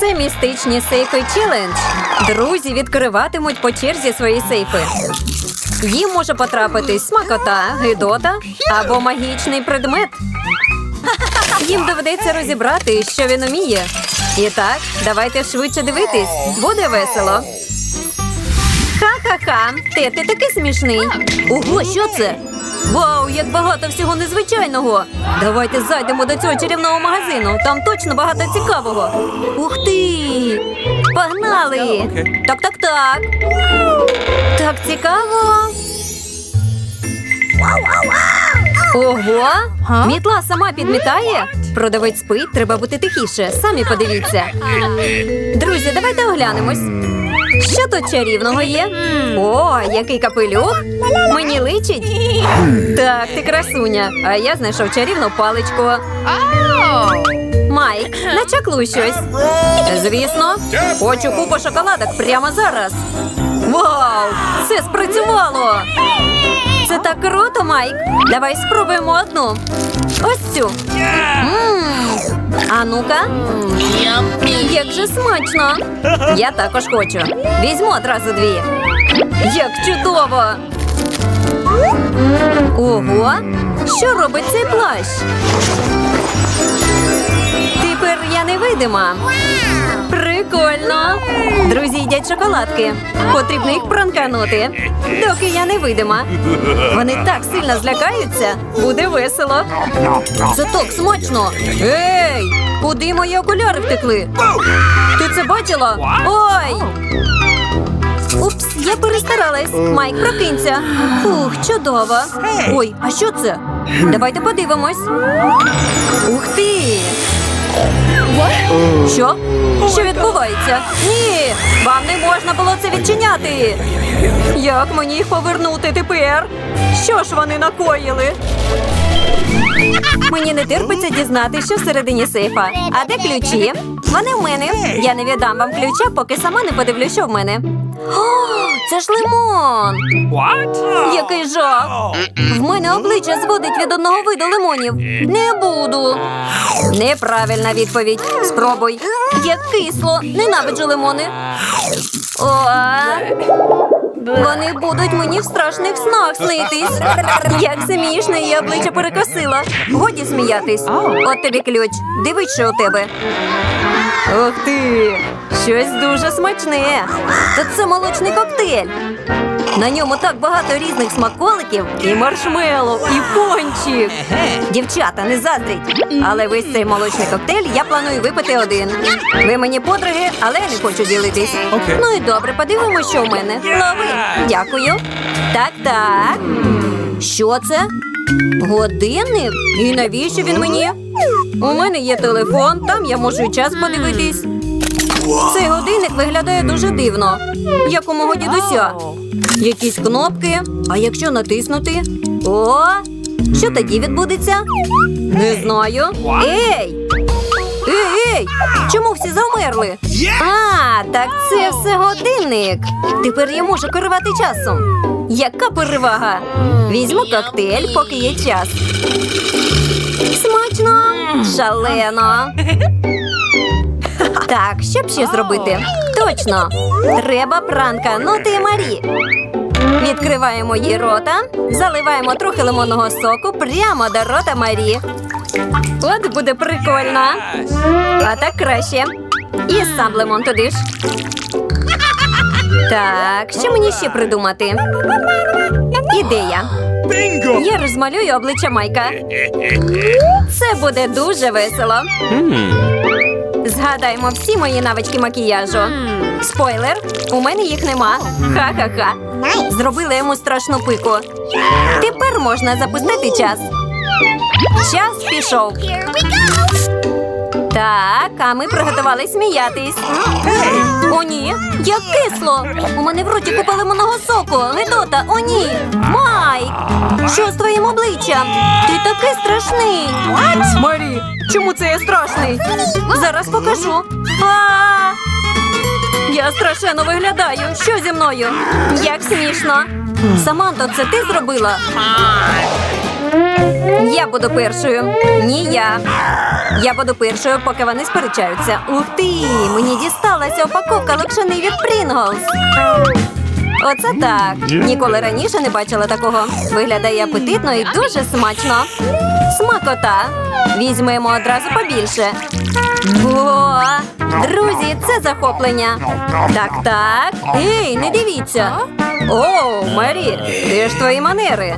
Це містичні сейфи челендж. Друзі відкриватимуть по черзі свої сейфи. Їм може потрапитись смакота, гидота або магічний предмет. Їм доведеться розібрати, що він уміє. І так, давайте швидше дивитись. Буде весело. Ха-ха-ха, ти, ти такий смішний. Ого, що це? Вау, як багато всього незвичайного. Давайте зайдемо до цього чарівного магазину. Там точно багато цікавого. Ух ти! Погнали! Так, так, так. Так цікаво. Ого! Мітла сама підмітає? Продавець спить, треба бути тихіше. Самі подивіться. Друзі, давайте оглянемось. Що тут чарівного є? О, який капелюх! Мені личить. Так, ти красуня. А я знайшов чарівну паличку. Майк, начаклуй щось. Звісно, хочу купу шоколадок прямо зараз. Вау! Це спрацювало! Це так круто, Майк. Давай спробуємо одну. Ось цю. М. А ну-ка. Як же смачно. Я також хочу. Візьму одразу дві. Як чудово. Ого. Що робить цей плащ? Тепер я невидима. Прикольно. Друзі їдять шоколадки. Потрібно їх пранканути. Доки я невидима. Вони так сильно злякаються. Буде весело. Це так смачно. Ей! Куди мої окуляри втекли? Ти це бачила? Ой! Упс, я перестаралась. Майк, прокинься. Фух, чудово. Ой, а що це? Давайте подивимось. Ух ти! Що? Що відбувається? Ні! Вам не можна було це відчиняти. Як мені їх повернути тепер? Що ж вони накоїли? Мені не терпиться дізнати, що всередині сейфа. А де ключі? Вони в мене. Я не віддам вам ключа, поки сама не подивлюсь, що в мене. О, це ж лимон! What? Який жах! В мене обличчя зводить від одного виду лимонів. Не буду. Неправильна відповідь. Спробуй. Як кисло. Ненавиджу лимони. О, вони будуть мені в страшних снах снитись. Як смішно, її обличчя перекосила. Годі сміятись. От тобі ключ. Дивись, що у тебе. Ух ти! Щось дуже смачне. Та це молочний коктейль. На ньому так багато різних смаколиків, і маршмеллоу, і пончик. Дівчата, не заздріть. Але весь цей молочний коктейль я планую випити один. Ви мені подруги, але я не хочу ділитись. Окей. Ну і добре, подивимося, що в мене. Лови. Дякую. Так, так. Що це? Годинник? І навіщо він мені? У мене є телефон, там я можу і час подивитись. Виглядає дуже дивно, як у мого дідуся. Якісь кнопки. А якщо натиснути? О! Що тоді відбудеться? Не знаю. Ей! Ей, ей! Чому всі завмерли? А, так це все годинник. Тепер я можу керувати часом. Яка перевага? Візьму коктейль, поки є час. Смачно! Шалено! Так, що б ще зробити? Точно! Треба пранканути Марі. Відкриваємо її рота, заливаємо трохи лимонного соку прямо до рота Марі. От буде прикольно. А так краще. І сам лимон туди ж. Так, що мені ще придумати? Ідея. Я розмалюю обличчя Майка. Це буде дуже весело. Згадаймо всі мої навички макіяжу. Спойлер, у мене їх нема. Ха-ха-ха. Зробила йому страшну пику. Тепер можна запустити час. Час пішов. Так, а ми приготували сміятись. О, ні, як кисло. У мене в роті купа лимонного соку. Гедота, о, ні. Майк, що з твоїм обличчям? Ти такий страшний. Марі, чому це я страшний? Зараз покажу. А! Я страшенно виглядаю. Що зі мною? Як смішно. Саманто, це ти зробила? Я буду першою. Ні, я. Я буду першою, поки вони сперечаються. Ух ти! Мені дісталася упаковка локшини від Pringles. Оце так. Ніколи раніше не бачила такого. Виглядає апетитно і дуже смачно. Смакота. Візьмемо одразу побільше. О, друзі, це захоплення. Так, так. Ей, не дивіться. О, Мері, де ж твої манери?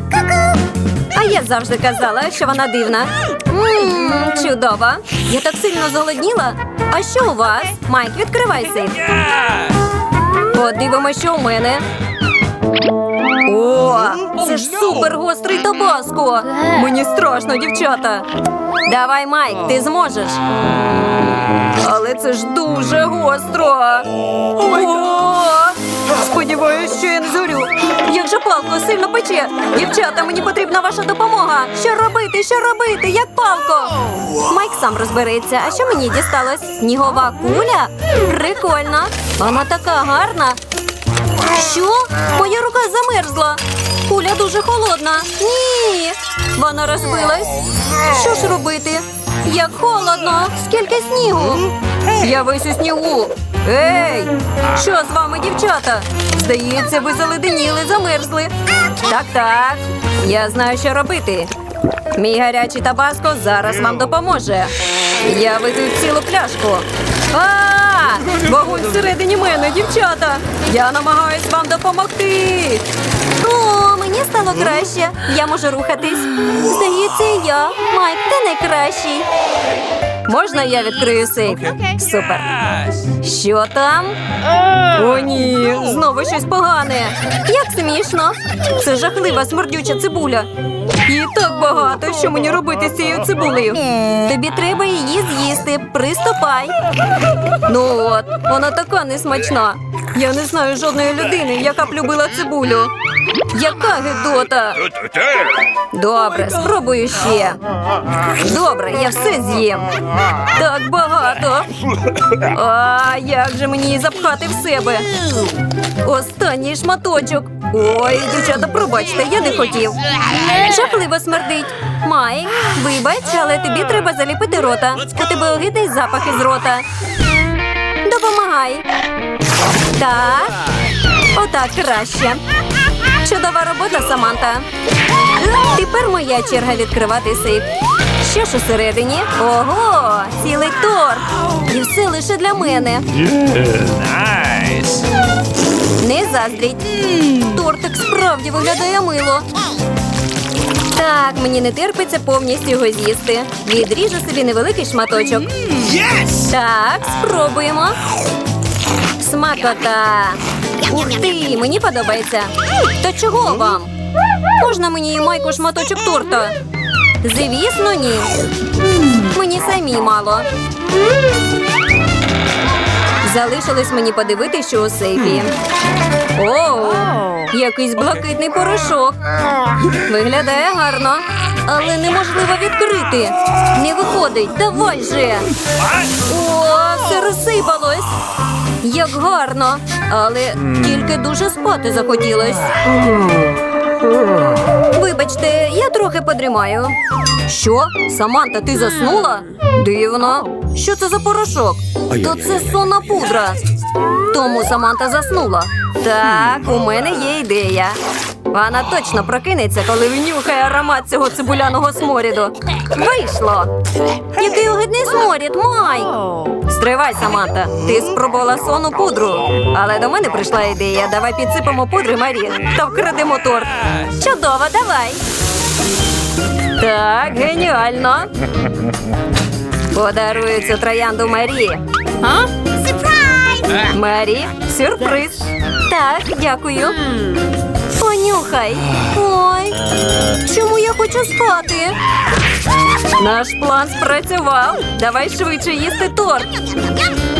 А я завжди казала, що вона дивна. Ммм, чудово. Я так сильно зголодніла. А що у вас? Майк, відкривай сейф. Подивимося, що у мене. О, це ж супер гострий табаско. Мені страшно, дівчата. Давай, Майк, ти зможеш. Але це ж дуже гостро. О, сподіваюсь, що я не зорю. Як же палко сильно пече. Дівчата, мені потрібна ваша допомога. Що робити? Що робити? Як палко? Майк сам розбереться. А що мені дісталось? Снігова куля? Прикольно. Вона така гарна. Що? Моя рука замерзла. Куля дуже холодна. Ні. Вона розбилась. Що ж робити? Як холодно. Скільки снігу? Я весь у снігу. Ей! Що з вами, дівчата? Здається, ви заледеніли, замерзли. Так, так. Я знаю, що робити. Мій гарячий табаско зараз вам допоможе. Я випив цілу пляшку. А, вогонь всередині мене, дівчата. Я намагаюсь вам допомогти. О, мені стало краще. Я можу рухатись. Здається, я. Майк, ти найкращий. Можна я відкрию сейф? Супер. Що там? О, ні, знову щось погане. Як смішно. Це жахлива смердюча цибуля. І так багато, що мені робити з цією цибулею. Тобі треба її з'їсти. Приступай. Ну от, вона така несмачна. Я не знаю жодної людини, яка б любила цибулю. Яка гидота. Добре, спробую ще. Добре, я все з'їм. Так багато. А як же мені запхати в себе? Останній шматочок. Ой, дівчата, пробачте, я не хотів. Жахливо смердить. Майк, вибач, але тобі треба заліпити рота. У тебе огидний запах із рота. Допомагай. Так. Отак краще. Чудова робота, Саманта. Тепер моя черга відкривати сейф. Що ж усередині? Ого, цілий торт. І все лише для мене. Nice. Не заздріть. Тортик справді виглядає мило. Так, мені не терпиться повністю його з'їсти. Відріжу собі невеликий шматочок. Yes. Так, спробуємо. Смакота. Ух ти, мені подобається. То чого вам? Можна мені і майку шматочок торта? Звісно, ні. Мені самі мало. Залишилось мені подивитися, що у сейфі. Оу, якийсь блакитний порошок. Виглядає гарно, але неможливо відкрити. Не виходить, давай же. О, все розсипалось. Як гарно, але тільки дуже спати захотілось. Подрімаю. Що? Саманта, ти заснула? Дивно. Що це за порошок? То це сонна пудра. Тому Саманта заснула. Так, у мене є ідея. Вона точно прокинеться, коли внюхає аромат цього цибуляного сморіду. Вийшло. Який огидний сморід, Майк. Стривай, Саманта. Ти спробувала сонну пудру. Але до мене прийшла ідея. Давай підсипемо пудри Марі та вкрадемо торт. Чудово, давай. Так, геніально. Подарую цю троянду Марі. Марі, сюрприз. Так, дякую. Понюхай. Ой, чому я хочу спати? Наш план спрацював. Давай швидше їсти торт.